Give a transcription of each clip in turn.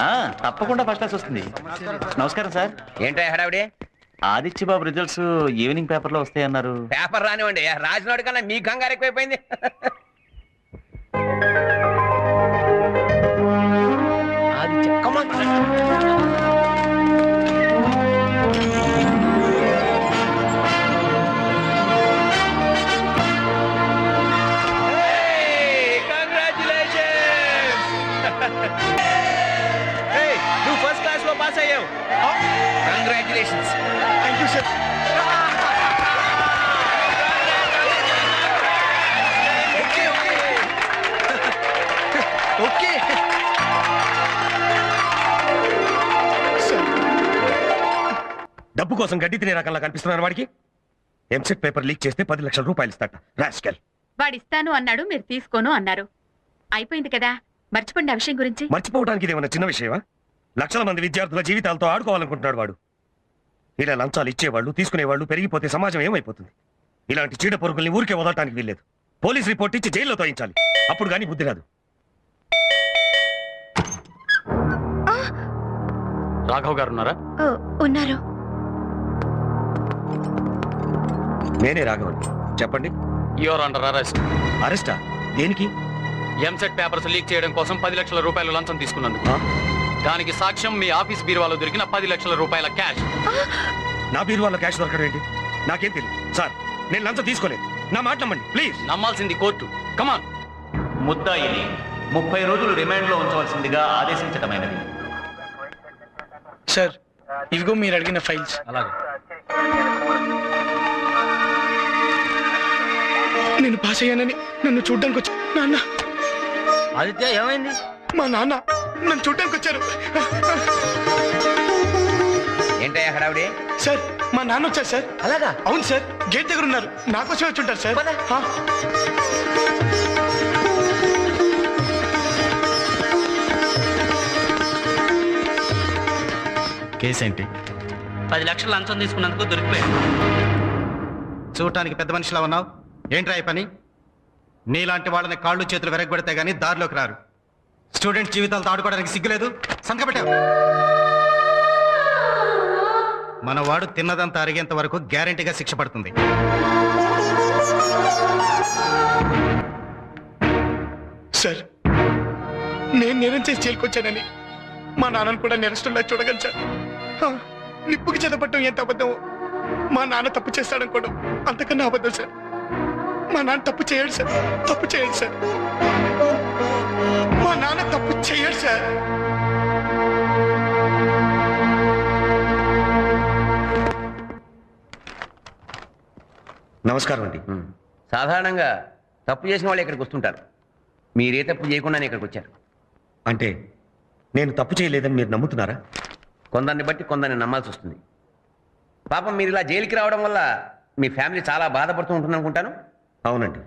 ఆ, తప్పకుండా first class వస్తుంది. నమస్కారం సార్. ఏంటో హడావిడి? ఆదిత్య బాబు రిజల్ట్స్ ఈవినింగ్ పేపర్లో వస్తాయన్నారు. పేపర్ రానివ్వండి. రాసినోడి కన్నా మీ కంగారు ఎక్కువైపోయింది. డబ్బు కోసం గడ్డి తినే రకంలా కనిపిస్తున్నాను వాడికి. ఎంసెట్ పేపర్ లీక్ చేస్తే పది లక్షల రూపాయలు ఇస్తాట. రాస్కెల్. వాడిస్తాను అన్నాడు మీరు తీసుకోను అన్నారు. అయిపోయింది కదా. మర్చిపోండి ఆ విషయం గురించి. మర్చిపోవడానికి ఇదేమన్నా చిన్న విషయమా? లక్షల మంది విద్యార్థుల జీవితాలతో ఆడుకోవాలనుకుంటున్నాడు వాడు. ఇలా లంచాలు ఇచ్చేవాళ్ళు తీసుకునేవాళ్ళు పెరిగిపోతే సమాజం ఏమైపోతుంది? ఇలాంటి చీడ పొరుగుల్ని ఊరికే వదలటానికి వీల్లేదు. పోలీస్ రిపోర్ట్ ఇచ్చి జైల్లో తోయించాలి. అప్పుడు కానీ బుద్ధి రాదు. రాఘవ్ గారు ఉన్నారా? ఓ, ఉన్నారు. నేనే రాఘవన్. చెప్పండి. యువర్ అండర్ అరెస్ట్ అరెస్టా? దేనికి? ఎంసెట్ పేపర్స్ లీక్ చేయడం కోసం పది లక్షల రూపాయలు లంచం తీసుకున్నందుకు? దానికి సాక్ష్యం మీ ఆఫీస్ బీరువాలో దొరికిన పది లక్షల రూపాయల క్యాష్. నా బీరువాలో క్యాష్ దొరకడం ఏంటి? నాకేం తెలియదు సార్ నేను లంచం తీసుకోలేదు. నా మాట నమ్మండి ప్లీజ్. నమ్మాల్సింది కోర్టు. కమాన్ ముద్దాయిని ముప్పై రోజులు రిమాండ్లో ఉంచవలసిందిగా ఆదేశించటమైనది. సార్ ఇవిగో మీరు అడిగిన ఫైల్స్. అలాగే. నేను పాస్ అయ్యానని నన్ను చూడ్డానికి వచ్చా నాన్న. ఆదిత్య ఏమైంది? మా నాన్న నన్ను చూడ్డానికి వచ్చారు. ఏంటయ్యా హడావిడి? సార్ మా నాన్న వచ్చారు సార్. అలాగా? అవును సార్ గేట్ దగ్గర ఉన్నారు. నాకోసమే వచ్చి ఉంటారు సార్. పద. ఆ, కేసు ఏంటి? పది లక్షలు లంచం తీసుకున్నందుకు దొరికిపోయాడు చూడటానికి పెద్ద మనిషిలా ఉన్నావు. ఏంట్రా ఈ పని? నీలాంటి వాళ్ళని కాళ్ళు చేతులు వెరగబెడితే గానీ దారిలోకి రారు. స్టూడెంట్ జీవితాలతో ఆడుకోవడానికి సిగ్గులేదు. సంతకపెట్టావు మన వాడు తిన్నదంతా అరిగేంత వరకు గ్యారంటీగా శిక్ష పడుతుంది. సార్ నేను నేరం చేసి చేరుకొచ్చానని మా నాన్నను కూడా నిరసనలా చూడగలను సార్. నిప్పుకి చదవటం ఎంత అబద్ధం మా నాన్న తప్పు చేస్తాడనుకోవడం అంతకన్నా అబద్ధం సార్. మా నాన్న తప్పు చేయడు సార్. తప్పు చేయడు సార్. మా నాన్న తప్పు చేయడు సార్. నమస్కారం అండి. సాధారణంగా తప్పు చేసిన వాళ్ళు ఇక్కడికి వస్తుంటారు. మీరే తప్పు చేయకుండానే ఇక్కడికి వచ్చారు. అంటే నేను తప్పు చేయలేదని మీరు నమ్ముతున్నారా? కొందరిని బట్టి కొందరిని నమ్మాల్సి వస్తుంది. పాపం మీరు ఇలా జైలుకి రావడం వల్ల మీ ఫ్యామిలీ చాలా బాధపడుతూ ఉంటుంది అనుకుంటాను అవునండి.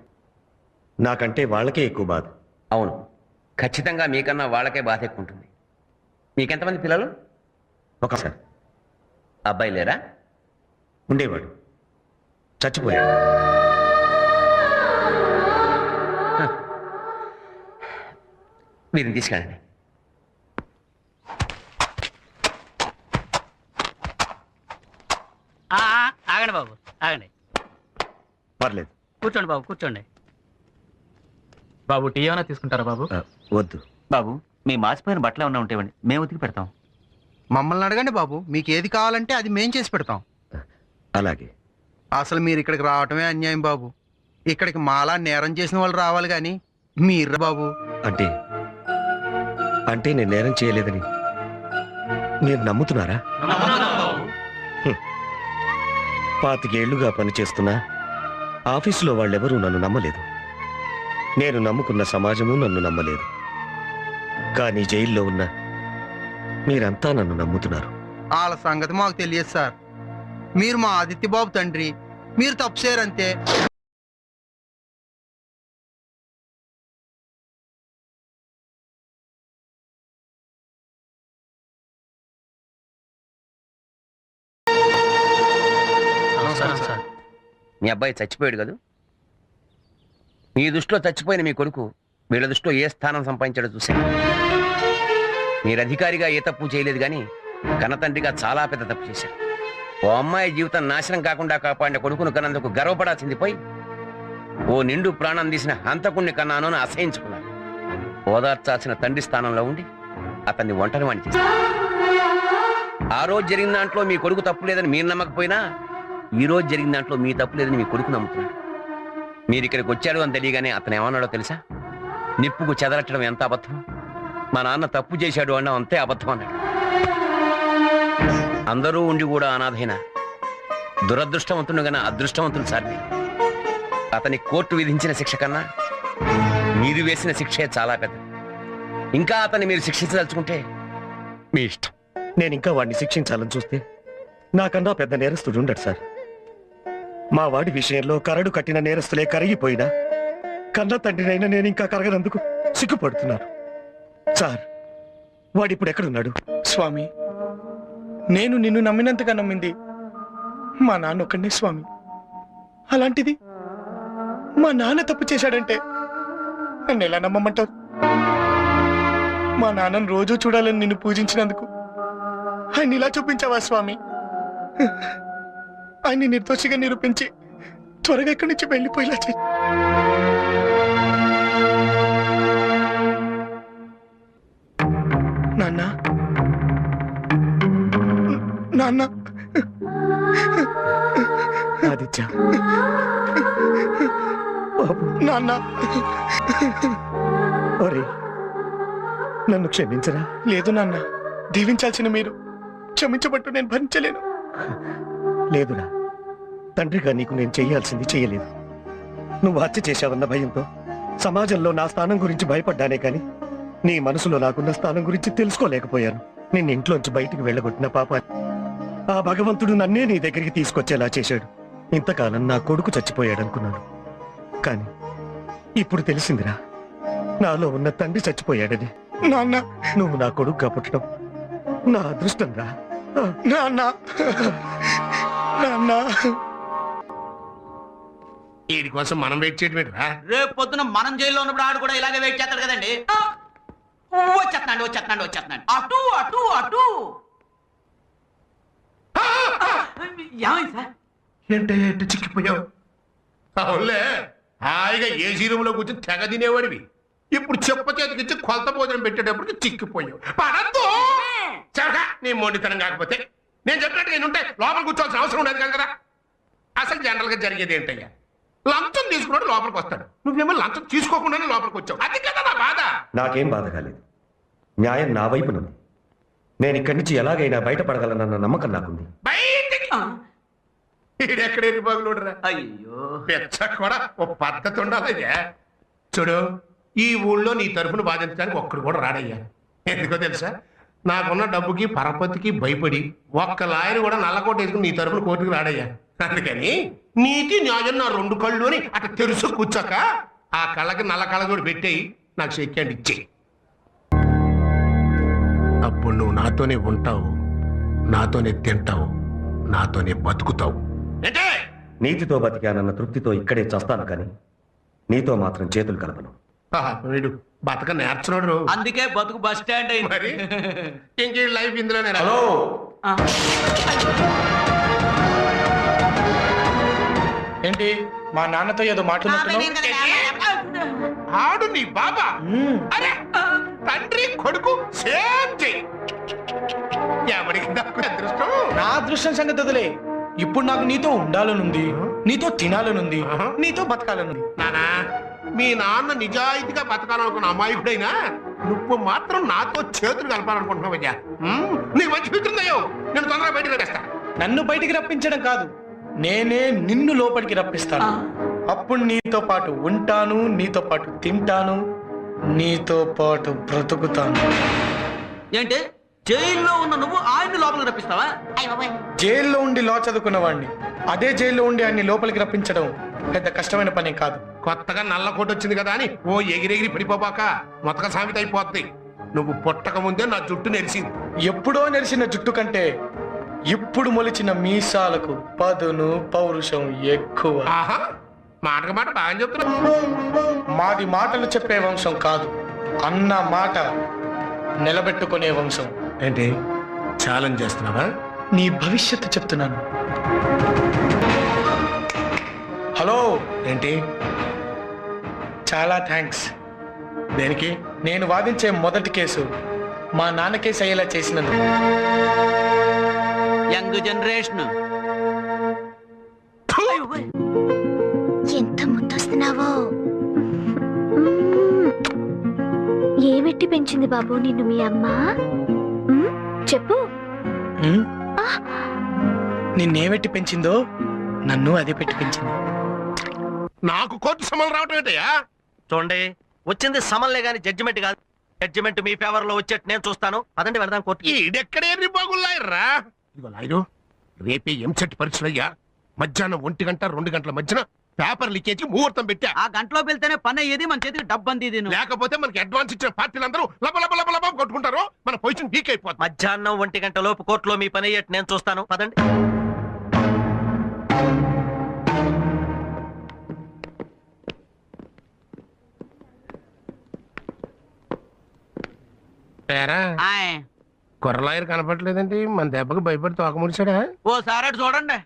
నాకంటే వాళ్ళకే ఎక్కువ బాధ. అవును. ఖచ్చితంగా మీకన్నా వాళ్ళకే బాధ ఎక్కువ ఉంటుంది మీకెంతమంది పిల్లలు? ఒకసారి అబ్బాయి లేరా? ఉండేవాడు. చచ్చిపోయాడు. వీరిని తీసుకెళ్ళండి. ఆగండి బాబు ఆగండి. పర్లేదు. కూర్చోండి బాబు కూర్చోండి. బాబు టీ ఏమైనా తీసుకుంటారా బాబు? వద్దు. బాబు మీ మాసిపోయిన బట్టలు ఏమన్నా ఉంటాయండి మేము ఉతికి పెడతాం. మమ్మల్ని అడగండి బాబు మీకు ఏది కావాలంటే అది మేం చేసి పెడతాం. అలాగే. అసలు మీరు ఇక్కడికి రావటమే అన్యాయం బాబు. ఇక్కడికి మాలా నేరం చేసిన వాళ్ళు రావాలి కానీ మీరు బాబు. అంటే అంటే నేను నేరం చేయలేదని మీరు నమ్ముతున్నారా. పాతికేళ్ళుగా పనిచేస్తున్నా ఆఫీసులో వాళ్ళెవరూ నన్ను నమ్మలేదు. నేను నమ్ముకున్న సమాజము నన్ను నమ్మలేదు. కానీ జైల్లో ఉన్న మీరంతా నన్ను నమ్ముతున్నారు. వాళ్ళ సంగతి మాకు తెలియదు సార్. మీరు మా ఆదిత్యబాబు తండ్రి. మీరు తప్పు చేయరంతే. మీ అబ్బాయి చచ్చిపోయాడు కదా? మీ దృష్టిలో చచ్చిపోయిన మీ కొడుకు వీళ్ళ దృష్టిలో ఏ స్థానం సంపాదించాడో చూశాను మీరు అధికారిగా ఏ తప్పు చేయలేదు కానీ కన్నతండ్రిగా చాలా పెద్ద తప్పు చేశారు. ఓ అమ్మాయి జీవితం నాశనం కాకుండా కాపాడిన కొడుకును కన్నందుకు గర్వపడాల్సింది పోయి ఓ నిండు ప్రాణం తీసిన హంతకుణ్ణి కన్నాను అని అసహించుకున్నాను ఓదార్చాల్సిన తండ్రి స్థానంలో ఉండి అతన్ని ఒంటరి వాణి చేశారు. ఆ రోజు జరిగిన దాంట్లో మీ కొడుకు తప్పు లేదని మీరు నమ్మకపోయినా ఈ రోజు జరిగిన దాంట్లో మీ తప్పు లేదని మీ కొడుకు నమ్ముతున్నాడు. మీరు ఇక్కడికి వచ్చాడు అని తెలియగానే అతను ఏమన్నాడో తెలుసా? నిప్పుకు చెదరట్టడం ఎంత అబద్ధం? మా నాన్న తప్పు చేశాడు అన్న అంతే అబద్ధం అన్నాడు. అందరూ ఉండి కూడా అనాథైన దురదృష్టవంతుడు గన అదృష్టవంతుడు సార్ మీరు. అతని కోర్టు విధించిన శిక్ష కన్నా మీరు వేసిన శిక్షే చాలా పెద్ద. ఇంకా అతన్ని మీరు శిక్షించదలుచుకుంటే మీ ఇష్టం. నేను ఇంకా వాడిని శిక్షించాలని చూస్తే నాకన్నా పెద్ద నేరస్తుడు ఉండడు సార్. మా వాడి విషయంలో కరడు కట్టిన నేరస్తులే కరిగిపోయినా కన్న తండ్రినైనా నేను ఇంకా కరగనందుకు సిగ్గుపడుతున్నాను. సార్ వాడిప్పుడు ఎక్కడున్నాడు? స్వామి నేను నిన్ను నమ్మినంతగా నమ్మింది మా నాన్న ఒక్కడే స్వామి. అలాంటిది మా నాన్న తప్పు చేశాడంటే నన్ను ఎలా నమ్మమంటావు? మా నాన్నను రోజు చూడాలని నిన్ను పూజించినందుకు ఆయన ఇలా చూపించావా స్వామి? ఆయన్ని నిర్దోషిగా నిరూపించి త్వరగా ఇక్కడి నుంచి వెళ్ళిపోయేలా చెయ్యి నాన్న. నాన్న. ఆదిత్య. నాన్న. ఒరే నన్ను క్షమించరా? లేదు నాన్న. దీవించాల్సిన మీరు. క్షమించబట్టు నేను భరించలేను. లేదురా తండ్రిగా నీకు నేను చేయాల్సింది చేయలేదు. నువ్వు హత్య చేశావన్న భయంతో సమాజంలో నా స్థానం గురించి భయపడ్డానే కానీ నీ మనసులో నాకున్న స్థానం గురించి తెలుసుకోలేకపోయాను. నిన్ను ఇంట్లోంచి బయటికి వెళ్ళగొట్టిన పాప ఆ భగవంతుడు నన్నే నీ దగ్గరికి తీసుకొచ్చేలా చేశాడు. ఇంతకాలం నా కొడుకు చచ్చిపోయాడనుకున్నాను. కానీ ఇప్పుడు తెలిసిందిరా నాలో ఉన్న తండ్రి చచ్చిపోయాడని. నాన్న. నువ్వు నా కొడుకుగా పుట్టడం నా అదృష్టం రా నాన్న. నాన్న. వీడి కోసం మనం వెయిట్ చేయడం ఏంట్రా? రేపు పొద్దున మనం జైల్లో ఉన్నప్పుడు ఆడు కూడా ఇలాగే వెయిట్ చేస్తాడు కదండి. వచ్చేస్తున్నాడు వచ్చేస్తున్నాడు వచ్చేస్తున్నాడు. అటు అటు అటు. ఏమైంది సార్? ఏంటే ఎట్టు చిక్కిపోయావు? అవునులే హాయిగా ఏసీ రూమ్లో కూర్చొని తెగ తినేవాడివి. ఇప్పుడు చెప్ప చేతికిచ్చి కొలత భోజనం పెట్టేటప్పటికి చిక్కిపోయావు. పడద్దు! చరగా నీ మొండితనం కాకపోతే. నేను చెప్పినట్టుగా నేను ఉంటే లోపల కూర్చోవాల్సిన అవసరం ఉండదు కదా కదా అసలు జనరల్గా జరిగేది ఏంటయ్యా? లంచం తీసుకున్నాడు లోపలికి వస్తాడు. నువ్వేమో లంచం తీసుకోకుండానే లోపలికి వచ్చావు. అది కదా నా బాధ. నాకేం బాధ కాలేదు. న్యాయం నా వైపునుంది నేను ఇక్కడి నుంచి ఎలాగైనా బయటపడగలనన్న నమ్మకం నాకుంది. బయటికి. ఈడెక్కడ ఎరిబాగులోడరా అయ్యో. పెచ్చ కూడా ఓ పద్ధతి ఉండాలయ్యా చూడు ఈ ఊళ్ళో నీ తరఫున బాధించడానికి ఒక్కడు కూడా రాడయ్యా. ఎందుకో తెలుసా? నాకున్న డబ్బుకి పరపతికి భయపడి ఒక్క లాయర్ కూడా నల్లకోట వేసుకుని నీ తరఫున కోర్టుకు రాడయ్యా. అందుకని నీతి న్యాయం నా రెండు కళ్ళు అని అట్లా తెలుసు కూర్చోక ఆ కళ్ళకి నల్ల కళ్ళ కూడా పెట్టేయి నాకు చెక్కండి ఇచ్చేయి. అప్పుడు నువ్వు నాతోనే ఉంటావు నాతోనే తింటావు నాతోనే బతుకుతావు. ఏంటే? నీతితో బతికానన్న తృప్తితో ఇక్కడే చస్తాను కానీ నీతో మాత్రం చేతులు కలపను. ఆహా, వీడు బతక నేర్చున్నాడు. అందుకే బతుకు బస్ స్టాండ్ అయింది. మరి? ఇంక లైఫ్ ఇందులోనే రా. ఆ. ఏంటి? మా నాన్నతో ఏదో మాట్లాడుతున్నావు? ఆడు నీ బాబా. అరే తండ్రి కొడుకు సేమ్ చెయ్యి ఎవరికి అదృష్టం? నా అదృష్టం సంగతి వదిలే. ఇప్పుడు నాకు నీతో ఉండాలనుంది నీతో తినాలనుంది. నీతో బతకాలనుంది. నానా మీ నాన్న నిజాయితీగా బతకాలనుకున్న అమాయకుడైనా నువ్వు మాత్రం నాతో చేతులు కలపాలనుకుంటున్నావయ్యా. ఉమ్, నీకు మంచి మిత్రుందయ్యో నేను తొందరగా బయటకు పెట్టేస్తా నన్ను బయటికి రప్పించడం కాదు. నేనే నిన్ను లోపలికి రప్పిస్తాను. అప్పుడు నీతో పాటు ఉంటాను నీతో పాటు తింటాను నీతో పాటు బ్రతుకుతాను. ఏంటి? జైల్లో ఉన్న నువ్వు ఆయన్ని లోపలికి రప్పిస్తావా? జైల్లో ఉండి లా చదువుకున్న వాడిని అదే జైల్లో ఉండి ఆయన్ని లోపలికి రప్పించడం పెద్ద కష్టమైన పని కాదు. కొత్తగా నల్ల కోట వచ్చింది కదా అని ఓ ఎగిరెగిరి పడిపోబాక మొత్తక సామెత అయిపోద్ది నువ్వు పుట్టక ముందే నా జుట్టు నెరిసింది. ఎప్పుడో నెరిసిన జుట్టు కంటే ఇప్పుడు మొలిచిన మీసాలకు పదును పౌరుషం ఎక్కువ. ఆహా మాటకు మాట బాగా చెప్తున్నావు. మాది మాటలు చెప్పే వంశం కాదు అన్న మాట నిలబెట్టుకునే వంశం. ఏంటి? ఛాలెంజ్ చేస్తున్నావా? నీ భవిష్యత్తు చెప్తున్నాను. హలో. ఏంటి? చాలా థ్యాంక్స్. దేనికి? నేను వాదించే మొదటి కేసు మా నాన్న కేసు అయ్యేలా చేసినందుకు. Young generation. ఎంత ముద్దొస్తున్నావో! ఏమెట్టి పెంచింది బాబు నిన్ను మీ అమ్మ? మ్మ్? చెప్పు? నిన్నేమెట్టి పెంచిందో నన్ను అదే పెట్టి పెంచింది. నాకు కోర్టు సమలు రావటం ఏంటయ్యా? చూడండి వచ్చింది సమన్లే గాని జడ్జిమెంట్ కాదు. జడ్జిమెంట్ మీ ఫేవర్లో వచ్చేట్టు నేను చూస్తాను. అదండి వెళదాం కోర్టు ఈడెక్కడే బాగున్నాయర్రా ఇదిగో లాయరు రేపే ఎంసెట్ పరీక్షలు అయ్యా మధ్యాహ్నం ఒంటి గంట రెండు గంటల మధ్యన పేపర్ లీకేజ్ ముహూర్తం పెట్టా. ఆ గంటలో వెళ్తేనే పని అయ్యేది మన చేతికి డబ్బు అంది లేకపోతే మనకి అడ్వాన్స్ ఇచ్చిన పార్టీలందరూ లబ లబ లబ లబ కొట్టుకుంటారు. మన పొజిషన్ వీక్ అయిపోతుంది. మధ్యాహ్నం ఒంటి గంట లోపు కోర్టులో మీ పని అయ్యేట్టు నేను చూస్తాను. పదండి. పేరా? లాయర్ కనపడలేదండి. మన దెబ్బకి భయపడి తోక ముడిచాడా? ఓ సార్ చూడండి.